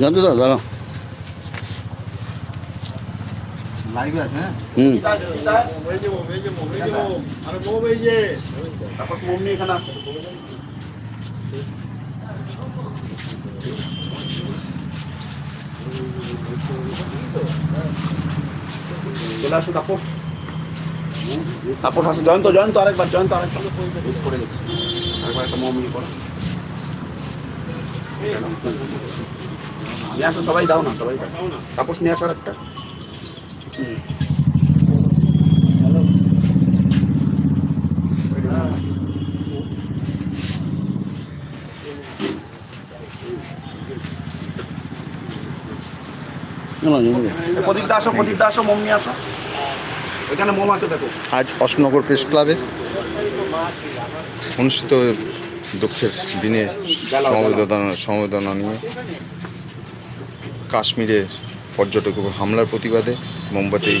জানতো দাদা? দাঁড়াও লাইভে আছে হ্যাঁ? হুম। চলে আসো তাপস। তাপস আসো জয়ন্ত জয়ন্ত আরেকবার জয়ন্ত আরেকবার। মিস করে গেছি। আরেকবার একটা মম্মি করো। নিয়ে আসো সবাই দাও না সবাই দাও। তাপস নিয়ে আসো একটা। প্রদীপ প্রদীপ আসো। এখানে মোম আছে দেখো। আজ অশোকনগর প্রেস ক্লাবে অনুষ্ঠিত দুঃখের দিনে সমবেদনা সমবেদনা নিয়ে কাশ্মীরে পর্যটক হামলার প্রতিবাদে মোমবাতি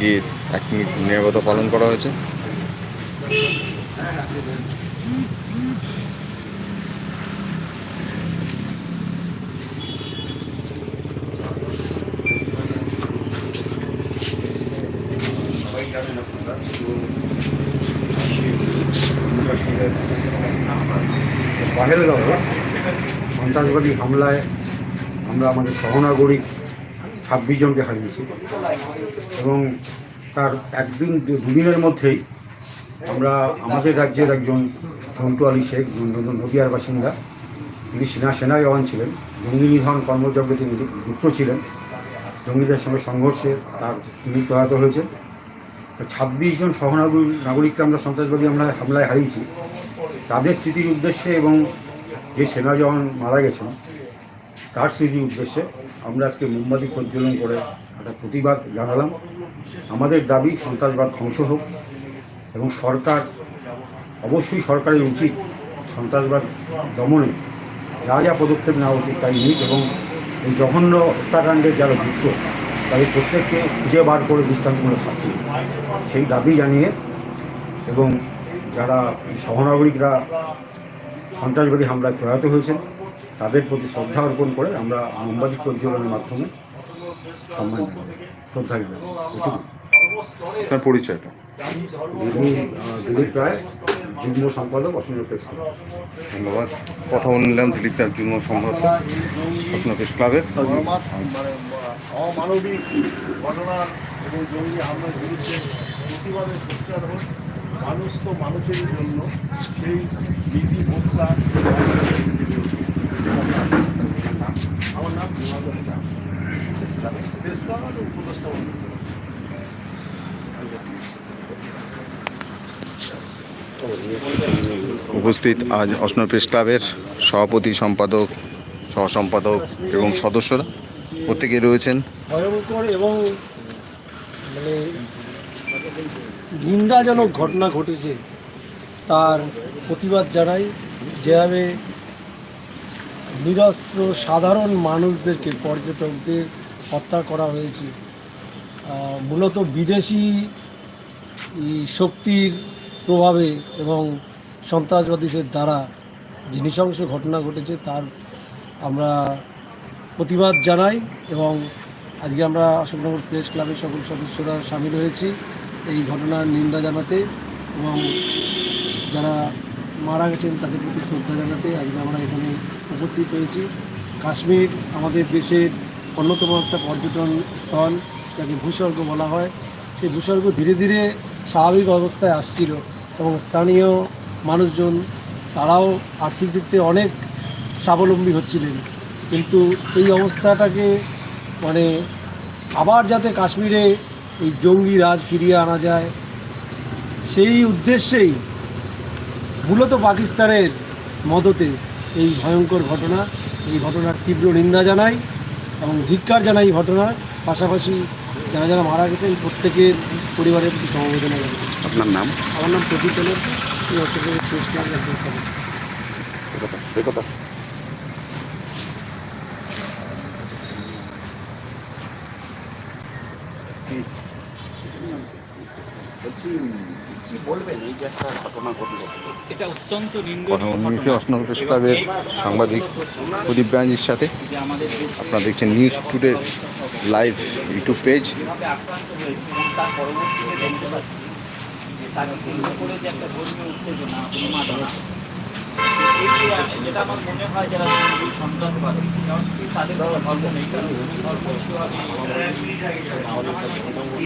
দিয়ে এক মিনিট নিরাপত্তা পালন করা হয়েছে। বাহেলগাঁওয়ে সন্ত্রাসবাদী হামলায় আমরা আমাদের সহনাগরিক ছাব্বিশ জনকে হারিয়েছি। এবং তার একদিন দুদিনের মধ্যেই আমরা আমাদের রাজ্যের একজন জন্টু আলী শেখ নদিয়ার বাসিন্দা। তিনি সেনা সেনা জওয়ান ছিলেন। জঙ্গি নিধন কর্মযজ্ঞে তিনি যুক্ত ছিলেন। জঙ্গিদের সঙ্গে সংঘর্ষে তার তিনি প্রয়াত হয়েছে ছাব্বিশ জন সহনাগরিক, নাগরিককে আমরা সন্ত্রাসবাদী আমরা হামলায় হারিয়েছি। তাদের স্মৃতির উদ্দেশ্যে এবং যে সেনা জওয়ান মারা গেছেন, তার স্মৃতির উদ্দেশ্যে আমরা আজকে মোমবাতি প্রজ্বলন করে একটা প্রতিবাদ জানালাম। আমাদের দাবি সন্ত্রাসবাদ ধ্বংস হোক এবং সরকার, অবশ্যই সরকারের উচিত সন্ত্রাসবাদ দমনে যা যা পদক্ষেপ নেওয়া উচিত তাই নিক এবং এই জঘন্য হত্যাকাণ্ডে যারা যুক্ত, তাদের প্রত্যেককে খুঁজে বার করে দৃষ্টান্তমূলক শাস্তি সেই দাবি জানিয়ে এবং যারা সহনাগরিকরা সন্ত্রাসবাদী হামলায় প্রয়াত হয়েছেন তাদের প্রতি শ্রদ্ধা অর্পণ করে আমরা মোমবাতি প্রজ্বলনের মাধ্যমে সম্মান শ্রদ্ধা জানাই তার পরিচয়টা? দিলীপ রায় যুগ্ম সম্পাদক অসীম প্রেস ক্লাব। ধন্যবাদ। কথা বলে নিলাম দিলীপ রায় যুগ্ম সম্পাদক। অশোকনগর প্রেস ক্লাবের? মানে অমানবিক ঘটনা এবং জঙ্গি হামলার বিরুদ্ধে সোচ্চার মানুষ তো মানুষেরই জন্য সেই নীতি বোধটা আমার নাম উপদেষ্টা উপস্থিত আজ অশোকনগর প্রেস ক্লাবের সভাপতি সম্পাদক সহ সম্পাদক এবং সদস্যরা প্রত্যেকে রয়েছেন। এবং মানে নিন্দাজনক ঘটনা ঘটেছে। তার প্রতিবাদ জানাই যেভাবে নিরস্ত্র সাধারণ মানুষদেরকে পর্যটকদের হত্যা করা হয়েছে। মূলত বিদেশি শক্তির প্রভাবে এবং সন্ত্রাসবাদীদের দ্বারা যে নৃশংস ঘটনা ঘটেছে তার আমরা প্রতিবাদ জানাই এবং আজকে আমরা অশোকনগর প্রেস ক্লাবের সকল সদস্যরা সামিল হয়েছি। এই ঘটনার নিন্দা জানাতে এবং যারা মারা গেছেন তাদের প্রতি শ্রদ্ধা জানাতে আজকে আমরা এখানে উপস্থিত হয়েছি। কাশ্মীর আমাদের দেশের অন্যতম একটা পর্যটন স্থল, যাকে ভূস্বর্গ বলা হয়। সেই ভূস্বর্গ ধীরে ধীরে স্বাভাবিক অবস্থায় আসছিল এবং স্থানীয় মানুষজন তারাও আর্থিক দিক থেকে অনেক স্বাবলম্বী হচ্ছিলেন। কিন্তু এই অবস্থাটাকে মানে আবার যাতে কাশ্মীরে এই জঙ্গি রাজ ফিরিয়ে আনা যায়। সেই উদ্দেশ্যেই মূলত পাকিস্তানের মদতে এই ভয়ঙ্কর ঘটনা এই ঘটনার তীব্র নিন্দা জানাই এবং ধিক্কার জানাই এই ঘটনার। পাশাপাশি যারা যারা মারা গেছেন প্রত্যেকের পরিবারের প্রতি সমবেদনা জানাই। আপনার নাম? আমার নাম প্রদীপ চলের এই অশোকের প্রেস ক্লাবের একজন সদস্য। একথা বলছি কি বলবেন? এই যে একটা ঘটনা ঘটলো। এটা অত্যন্ত কথা বলে নিয়েছি প্রেস ক্লাবের সাংবাদিক প্রদীপ ব্যানার্জির সাথে যে আমাদের দেশ আপনারা দেখছেন news today live YouTube page যেটা আমার মনে হয় যারা সন্ত্রাসবাদী তাদের ধর্ম নেই কারণ